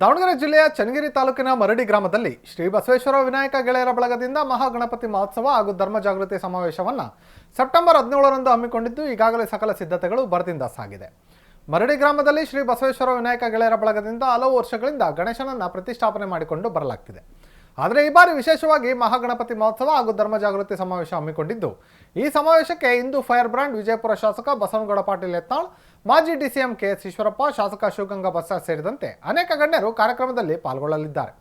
ದಾವಣಗೆರೆ ಜಿಲ್ಲೆಯ ಚನ್ನಗಿರಿ ತಾಲೂಕಿನ ಮರಡಿ ಗ್ರಾಮದಲ್ಲಿ ಶ್ರೀ ಬಸವೇಶ್ವರ ವಿನಾಯಕ ಗೆಳೆಯರ ಬಳಗದಿಂದ ಮಹಾಗಣಪತಿ ಮಹೋತ್ಸವ ಹಾಗೂ ಧರ್ಮ ಜಾಗೃತಿ ಸಮಾವೇಶವನ್ನು ಸೆಪ್ಟೆಂಬರ್ ಹದಿನೇಳರಂದು ಹಮ್ಮಿಕೊಂಡಿದ್ದು ಈಗಾಗಲೇ ಸಕಲ ಸಿದ್ಧತೆಗಳು ಭರದಿಂದ ಸಾಗಿದೆ. ಮರಡಿ ಗ್ರಾಮದಲ್ಲಿ ಶ್ರೀ ಬಸವೇಶ್ವರ ವಿನಾಯಕ ಗೆಳೆಯರ ಬಳಗದಿಂದ ಹಲವು ವರ್ಷಗಳಿಂದ ಗಣೇಶನನ್ನು ಪ್ರತಿಷ್ಠಾಪನೆ ಮಾಡಿಕೊಂಡು ಬರಲಾಗ್ತಿದೆ. ಆದರೆ ಈ ಬಾರಿ ವಿಶೇಷವಾಗಿ ಮಹಾಗಣಪತಿ ಮಹೋತ್ಸವ ಹಾಗೂ ಧರ್ಮ ಜಾಗೃತಿ ಸಮಾವೇಶ ಹಮ್ಮಿಕೊಂಡಿದ್ದು. ಈ ಸಮಾವೇಶಕ್ಕೆ ಇಂದು ಫೈರ್ ಬ್ರ್ಯಾಂಡ್ ವಿಜಯಪುರ ಶಾಸಕ ಬಸವನಗೌಡ ಪಾಟೀಲ್ ಯತ್ನಾಳ್, ಮಾಜಿ ಡಿಸಿಎಂ ಕೆ ಎಸ್ ಈಶ್ವರಪ್ಪ, ಶಾಸಕ ಶಿವಗಂಗಾ ಬಸ್ಸಾರ್ ಸೇರಿದಂತೆ ಅನೇಕ ಗಣ್ಯರು ಕಾರ್ಯಕ್ರಮದಲ್ಲಿ ಪಾಲ್ಗೊಳ್ಳಲಿದ್ದಾರೆ.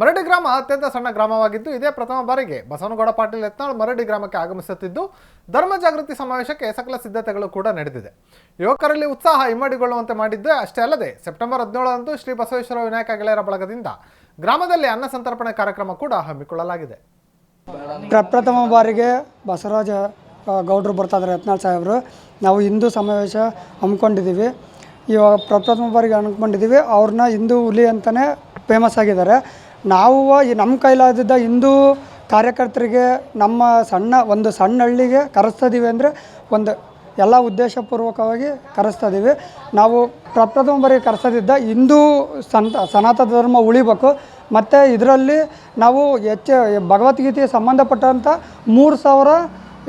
ಮರಡಿ ಗ್ರಾಮ ಅತ್ಯಂತ ಸಣ್ಣ ಗ್ರಾಮವಾಗಿದ್ದು, ಇದೇ ಪ್ರಥಮ ಬಾರಿಗೆ ಬಸವನಗೌಡ ಪಾಟೀಲ್ ಯತ್ನಾಳ್ ಮರಡಿ ಗ್ರಾಮಕ್ಕೆ ಆಗಮಿಸುತ್ತಿದ್ದು, ಧರ್ಮ ಜಾಗೃತಿ ಸಮಾವೇಶಕ್ಕೆ ಸಕಲ ಸಿದ್ಧತೆಗಳು ಕೂಡ ನಡೆದಿದೆ. ಯುವಕರಲ್ಲಿ ಉತ್ಸಾಹ ಇಮ್ಮಡಿಗೊಳ್ಳುವಂತೆ ಮಾಡಿದ್ದು ಅಷ್ಟೇ ಅಲ್ಲದೆ, ಸೆಪ್ಟೆಂಬರ್ ಹದಿನೇಳರಂದು ಶ್ರೀ ಬಸವೇಶ್ವರ ವಿನಾಯಕ ಗೆಳೆಯರ ಬಳಗದಿಂದ ಗ್ರಾಮದಲ್ಲಿ ಅನ್ನ ಸಂತರ್ಪಣೆ ಕಾರ್ಯಕ್ರಮ ಕೂಡ ಹಮ್ಮಿಕೊಳ್ಳಲಾಗಿದೆ. ಪ್ರಪ್ರಥಮ ಬಾರಿಗೆ ಬಸವರಾಜ ಗೌಡರು ಗೌಡ್ರು ಬರ್ತಾ ಇದ್ದಾರೆ, ಯತ್ನಾಳ್ ಸಾಹೇಬರು. ನಾವು ಹಿಂದೂ ಸಮಾವೇಶ ಹಮ್ಮಿಕೊಂಡಿದ್ದೀವಿ. ಇವಾಗ ಪ್ರಪ್ರಥಮ ಬಾರಿಗೆ ಹಮ್ಮಿಕೊಂಡಿದ್ದೀವಿ. ಅವ್ರನ್ನ ಹಿಂದೂ ಹುಲಿ ಅಂತಲೇ ಫೇಮಸ್ ಆಗಿದ್ದಾರೆ. ನಾವು ನಮ್ಮ ಕೈಲಾದಿದ್ದ ಹಿಂದೂ ಕಾರ್ಯಕರ್ತರಿಗೆ, ನಮ್ಮ ಸಣ್ಣ, ಒಂದು ಸಣ್ಣ ಹಳ್ಳಿಗೆ ಕರೆಸ್ತಿದ್ದೀವಿ ಅಂದರೆ ಒಂದು ಎಲ್ಲ ಉದ್ದೇಶಪೂರ್ವಕವಾಗಿ ಕರೆಸ್ತಿದ್ದೀವಿ ನಾವು ಪ್ರಪ್ರಥಮ ಬಾರಿ ಕರೆಸೋದಿದ್ದ ಹಿಂದೂ ಸಂತ ಸನಾತನ ಧರ್ಮ ಉಳಿಬೇಕು. ಮತ್ತು ಇದರಲ್ಲಿ ನಾವು ಹೆಚ್ಚು ಭಗವದ್ಗೀತೆಗೆ ಸಂಬಂಧಪಟ್ಟಂಥ ಮೂರು ಸಾವಿರ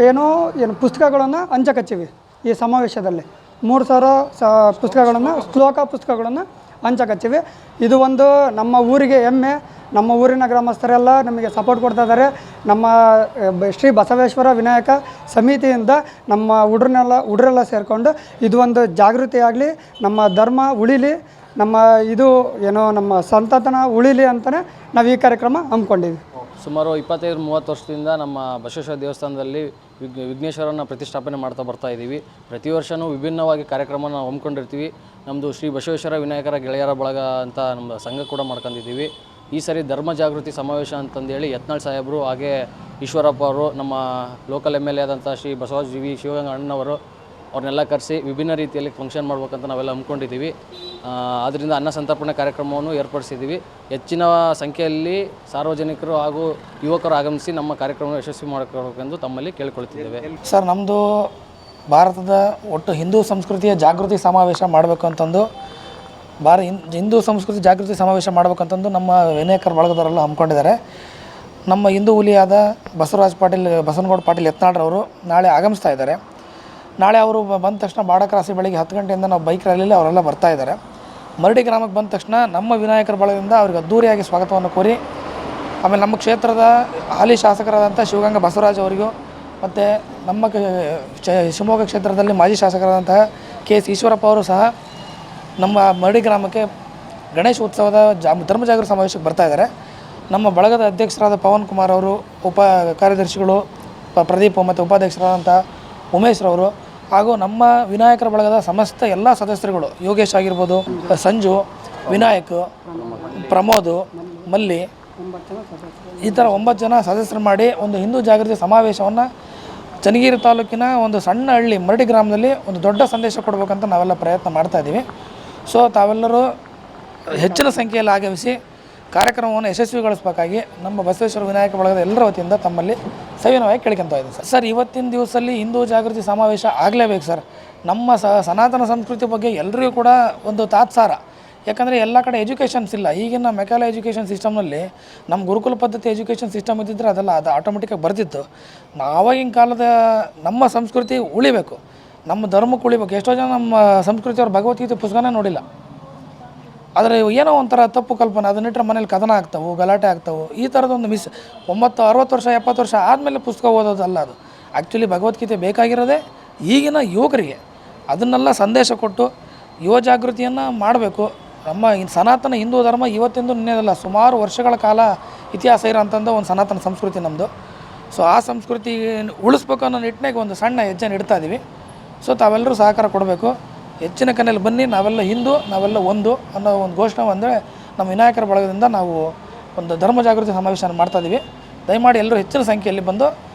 ಏನೋ, ಏನು ಪುಸ್ತಕಗಳನ್ನು ಹಂಚಕಚ್ಚಿವಿ ಈ ಸಮಾವೇಶದಲ್ಲಿ. ಮೂರು ಸಾವಿರ ಸ, ಪುಸ್ತಕಗಳನ್ನು, ಶ್ಲೋಕ ಪುಸ್ತಕಗಳನ್ನು ಹಂಚಕಚ್ಚಿವಿ ಇದು ಒಂದು ನಮ್ಮ ಊರಿಗೆ ಹೆಮ್ಮೆ. ನಮ್ಮ ಊರಿನ ಗ್ರಾಮಸ್ಥರೆಲ್ಲ ನಮಗೆ ಸಪೋರ್ಟ್ ಕೊಡ್ತಾ ಇದ್ದಾರೆ. ನಮ್ಮ ಶ್ರೀ ಬಸವೇಶ್ವರ ವಿನಾಯಕ ಸಮಿತಿಯಿಂದ ನಮ್ಮ ಹುಡ್ರನ್ನೆಲ್ಲ ಹುಡ್ರೆಲ್ಲ ಸೇರಿಕೊಂಡು ಇದು ಒಂದು ಜಾಗೃತಿ ಆಗಲಿ, ನಮ್ಮ ಧರ್ಮ ಉಳಿಲಿ, ನಮ್ಮ ಇದು, ಏನೋ ನಮ್ಮ ಸಂತತನ ಉಳಿಲಿ ಅಂತಲೇ ನಾವು ಈ ಕಾರ್ಯಕ್ರಮ ಹಮ್ಮಿಕೊಂಡಿದ್ವಿ. ಸುಮಾರು ಇಪ್ಪತ್ತೈದು, ಮೂವತ್ತು ವರ್ಷದಿಂದ ನಮ್ಮ ಬಸವೇಶ್ವರ ದೇವಸ್ಥಾನದಲ್ಲಿ ವಿಘ್ ವಿಘ್ನೇಶ್ವರನ ಪ್ರತಿಷ್ಠಾಪನೆ ಮಾಡ್ತಾ ಬರ್ತಾ ಇದ್ದೀವಿ ಪ್ರತಿ ವರ್ಷವೂ ವಿಭಿನ್ನವಾಗಿ ಕಾರ್ಯಕ್ರಮ ನಾವು ಹಮ್ಮಿಕೊಂಡಿರ್ತೀವಿ. ನಮ್ಮದು ಶ್ರೀ ಬಸವೇಶ್ವರ ವಿನಾಯಕರ ಗೆಳೆಯರ ಬಳಗ ಅಂತ ನಮ್ಮ ಸಂಘ ಕೂಡ ಮಾಡ್ಕೊಂಡಿದ್ದೀವಿ. ಈ ಸರಿ ಧರ್ಮ ಜಾಗೃತಿ ಸಮಾವೇಶ ಅಂತಂದೇಳಿ ಯತ್ನಾಳ್ ಸಾಹೇಬರು ಹಾಗೆ ಈಶ್ವರಪ್ಪ ಅವರು, ನಮ್ಮ ಲೋಕಲ್ ಎಂ ಎಲ್ ಎ ಆದಂಥ ಶ್ರೀ ಬಸವರಾಜ್ ವಿ ಶಿವಗಂಗ ಅಣ್ಣನವರು ಅವ್ರನ್ನೆಲ್ಲ ಕರೆಸಿ ವಿಭಿನ್ನ ರೀತಿಯಲ್ಲಿ ಫಂಕ್ಷನ್ ಮಾಡ್ಬೇಕಂತ ನಾವೆಲ್ಲ ಹಮ್ಮಿಕೊಂಡಿದ್ದೀವಿ. ಆದ್ದರಿಂದ ಅನ್ನ ಸಂತರ್ಪಣೆ ಕಾರ್ಯಕ್ರಮವನ್ನು ಏರ್ಪಡಿಸಿದ್ದೀವಿ. ಹೆಚ್ಚಿನ ಸಂಖ್ಯೆಯಲ್ಲಿ ಸಾರ್ವಜನಿಕರು ಹಾಗೂ ಯುವಕರು ಆಗಮಿಸಿ ನಮ್ಮ ಕಾರ್ಯಕ್ರಮವನ್ನು ಯಶಸ್ವಿ ಮಾಡಿಕೊಳ್ಬೇಕೆಂದು ತಮ್ಮಲ್ಲಿ ಕೇಳಿಕೊಳ್ತಿದ್ದೇವೆ. ಸರ್ ನಮ್ಮದು ಭಾರತದ ಒಟ್ಟು ಹಿಂದೂ ಸಂಸ್ಕೃತಿಯ ಜಾಗೃತಿ ಸಮಾವೇಶ ಮಾಡಬೇಕು ಅಂತಂದು, ಭಾರ ಹಿಂದೂ ಸಂಸ್ಕೃತಿ ಜಾಗೃತಿ ಸಮಾವೇಶ ಮಾಡಬೇಕಂತಂದು ನಮ್ಮ ವಿನಯಕರ್ ಬಳಗದವರೆಲ್ಲ ಹಮ್ಮಿಕೊಂಡಿದ್ದಾರೆ. ನಮ್ಮ ಹಿಂದೂ ಹುಲಿಯಾದ ಬಸವರಾಜ್ ಪಾಟೀಲ್, ಬಸವನಗೌಡ ಪಾಟೀಲ್ ಯತ್ನಾಳ್ರವರು ನಾಳೆ ಆಗಮಿಸ್ತಾ ಇದ್ದಾರೆ. ನಾಳೆ ಅವರು ಬಂದ ತಕ್ಷಣ ಬಾಡಕ್ರಾಸಿ ಬೆಳಗ್ಗೆ ಹತ್ತು ಗಂಟೆಯಿಂದ ನಾವು ಬೈಕ್ ರ್ಯಾಲಿಯಲ್ಲಿ ಅವರೆಲ್ಲ ಬರ್ತಾ ಇದ್ದಾರೆ. ಮರಡಿ ಗ್ರಾಮಕ್ಕೆ ಬಂದ ತಕ್ಷಣ ನಮ್ಮ ವಿನಾಯಕರ ಬಳಗದಿಂದ ಅವ್ರಿಗೆ ಅದ್ದೂರಿಯಾಗಿ ಸ್ವಾಗತವನ್ನು ಕೋರಿ, ಆಮೇಲೆ ನಮ್ಮ ಕ್ಷೇತ್ರದ ಹಾಲಿ ಶಾಸಕರಾದಂಥ ಶಿವಗಂಗಾ ಬಸವರಾಜ್ ಅವರಿಗೂ ಮತ್ತು ನಮ್ಮ ಶಿವಮೊಗ್ಗ ಕ್ಷೇತ್ರದಲ್ಲಿ ಮಾಜಿ ಶಾಸಕರಾದಂತಹ ಕೆ ಎಸ್ ಈಶ್ವರಪ್ಪ ಅವರು ಸಹ ನಮ್ಮ ಮರಡಿ ಗ್ರಾಮಕ್ಕೆ ಗಣೇಶ ಉತ್ಸವದ ಜಾ ಧರ್ಮ ಜಾಗೃತಿ ಸಮಾವೇಶಕ್ಕೆ ಬರ್ತಾ ಇದ್ದಾರೆ. ನಮ್ಮ ಬಳಗದ ಅಧ್ಯಕ್ಷರಾದ ಪವನ್ ಕುಮಾರ್ ಅವರು, ಉಪ ಕಾರ್ಯದರ್ಶಿಗಳು ಪ್ರದೀಪ್ ಮತ್ತು ಉಪಾಧ್ಯಕ್ಷರಾದಂಥ ಉಮೇಶ್ ರವರು ಹಾಗೂ ನಮ್ಮ ವಿನಾಯಕರ ಬಳಗದ ಸಮಸ್ತ ಎಲ್ಲ ಸದಸ್ಯರುಗಳು, ಯೋಗೇಶ್ ಆಗಿರ್ಬೋದು, ಸಂಜು, ವಿನಾಯಕ್, ಪ್ರಮೋದ್, ಮಲ್ಲಿ, ಈ ಥರ ಒಂಬತ್ತು ಜನ ಸದಸ್ಯರು ಮಾಡಿ ಒಂದು ಹಿಂದೂ ಜಾಗೃತಿ ಸಮಾವೇಶವನ್ನು ಚನ್ನಗಿರಿ ತಾಲೂಕಿನ ಒಂದು ಸಣ್ಣ ಹಳ್ಳಿ ಮರಡಿ ಗ್ರಾಮದಲ್ಲಿ ಒಂದು ದೊಡ್ಡ ಸಂದೇಶ ಕೊಡಬೇಕಂತ ನಾವೆಲ್ಲ ಪ್ರಯತ್ನ ಮಾಡ್ತಾ ಇದ್ದೀವಿ. ಸೊ ತಾವೆಲ್ಲರೂ ಹೆಚ್ಚಿನ ಸಂಖ್ಯೆಯಲ್ಲಿ ಆಗಮಿಸಿ ಕಾರ್ಯಕ್ರಮವನ್ನು ಯಶಸ್ವಿಗೊಳಿಸಬೇಕಾಗಿ ನಮ್ಮ ಬಸವೇಶ್ವರ ವಿನಾಯಕ ಬಳಗದ ಎಲ್ಲರ ವತಿಯಿಂದ ತಮ್ಮಲ್ಲಿ ಸವಿನವಾಗಿ ಕೇಳ್ಕೊತಾ ಇದ್ದೀನಿ ಸರ್ ಸರ್, ಇವತ್ತಿನ ದಿವಸದಲ್ಲಿ ಹಿಂದೂ ಜಾಗೃತಿ ಸಮಾವೇಶ ಆಗಲೇಬೇಕು ಸರ್. ನಮ್ಮ ಸನಾತನ ಸಂಸ್ಕೃತಿ ಬಗ್ಗೆ ಎಲ್ಲರಿಗೂ ಕೂಡ ಒಂದು ತಾತ್ಸಾರ. ಯಾಕಂದರೆ ಎಲ್ಲ ಕಡೆ ಎಜುಕೇಷನ್ಸ್ ಇಲ್ಲ. ಈಗಿನ ಮೆಕಾಲ ಎಜುಕೇಷನ್ ಸಿಸ್ಟಮ್ನಲ್ಲಿ ನಮ್ಮ ಗುರುಕುಲ ಪದ್ಧತಿ ಎಜುಕೇಷನ್ ಸಿಸ್ಟಮ್ ಇದ್ದಿದ್ರೆ ಅದೆಲ್ಲ ಅದು ಆಟೋಮೆಟಿಕಾಗಿ ಬರ್ತಿತ್ತು. ಆವಾಗಿನ ಕಾಲದ ನಮ್ಮ ಸಂಸ್ಕೃತಿ ಉಳಿಬೇಕು. ನಮ್ಮ ಧರ್ಮಕ್ಕೆ ಉಳಿಬೇಕು. ಎಷ್ಟೋ ಜನ ನಮ್ಮ ಸಂಸ್ಕೃತಿಯವ್ರ ಭಗವದ್ಗೀತೆ ಪುಸ್ತಕನೇ ನೋಡಿಲ್ಲ. ಆದರೆ ಏನೋ ಒಂಥರ ತಪ್ಪು ಕಲ್ಪನೆ ಅದನ್ನಿಟ್ಟರೆ ಮನೇಲಿ ಕದನ ಆಗ್ತಾವೆ, ಗಲಾಟೆ ಆಗ್ತಾವೆ. ಈ ಥರದೊಂದು ಮಿಸ್, ಒಂಬತ್ತು, ಅರವತ್ತು ವರ್ಷ, ಎಪ್ಪತ್ತು ವರ್ಷ ಆದಮೇಲೆ ಪುಸ್ತಕ ಓದೋದಲ್ಲ ಅದು. ಆ್ಯಕ್ಚುಲಿ ಭಗವದ್ಗೀತೆ ಬೇಕಾಗಿರೋದೇ ಈಗಿನ ಯುವಕರಿಗೆ. ಅದನ್ನೆಲ್ಲ ಸಂದೇಶ ಕೊಟ್ಟು ಯುವ ಜಾಗೃತಿಯನ್ನು ಮಾಡಬೇಕು. ನಮ್ಮ ಸನಾತನ ಹಿಂದೂ ಧರ್ಮ ಇವತ್ತಿಂದು ನಿನ್ನೆದಲ್ಲ ಸುಮಾರು ವರ್ಷಗಳ ಕಾಲ ಇತಿಹಾಸ ಇರೋಂಥದ್ದು ಒಂದು ಸನಾತನ ಸಂಸ್ಕೃತಿ ನಮ್ಮದು ಸೊ ಆ ಸಂಸ್ಕೃತಿ ಉಳಿಸ್ಬೇಕು ಅನ್ನೋ ನಿಟ್ಟಿನಾಗ ಒಂದು ಸಣ್ಣ ಹೆಜ್ಜೆ ಇಡ್ತಾ ಇದ್ದೀವಿ ಸೊ ತಾವೆಲ್ಲರೂ ಸಹಕಾರ ಕೊಡಬೇಕು. ಹೆಚ್ಚಿನ ಕನ್ನಲ್ಲಿ ಬನ್ನಿ, ನಾವೆಲ್ಲ ಹಿಂದೂ, ನಾವೆಲ್ಲ ಒಂದು ಅನ್ನೋ ಒಂದು ಘೋಷಣೆ ಅಂದರೆ ನಮ್ಮ ವಿನಾಯಕರ ಬಳಗದಿಂದ ನಾವು ಒಂದು ಧರ್ಮ ಜಾಗೃತಿ ಸಮಾವೇಶವನ್ನು ಮಾಡ್ತಾ ಇದ್ದೀವಿ ದಯಮಾಡಿ ಎಲ್ಲರೂ ಹೆಚ್ಚಿನ ಸಂಖ್ಯೆಯಲ್ಲಿ ಬಂದು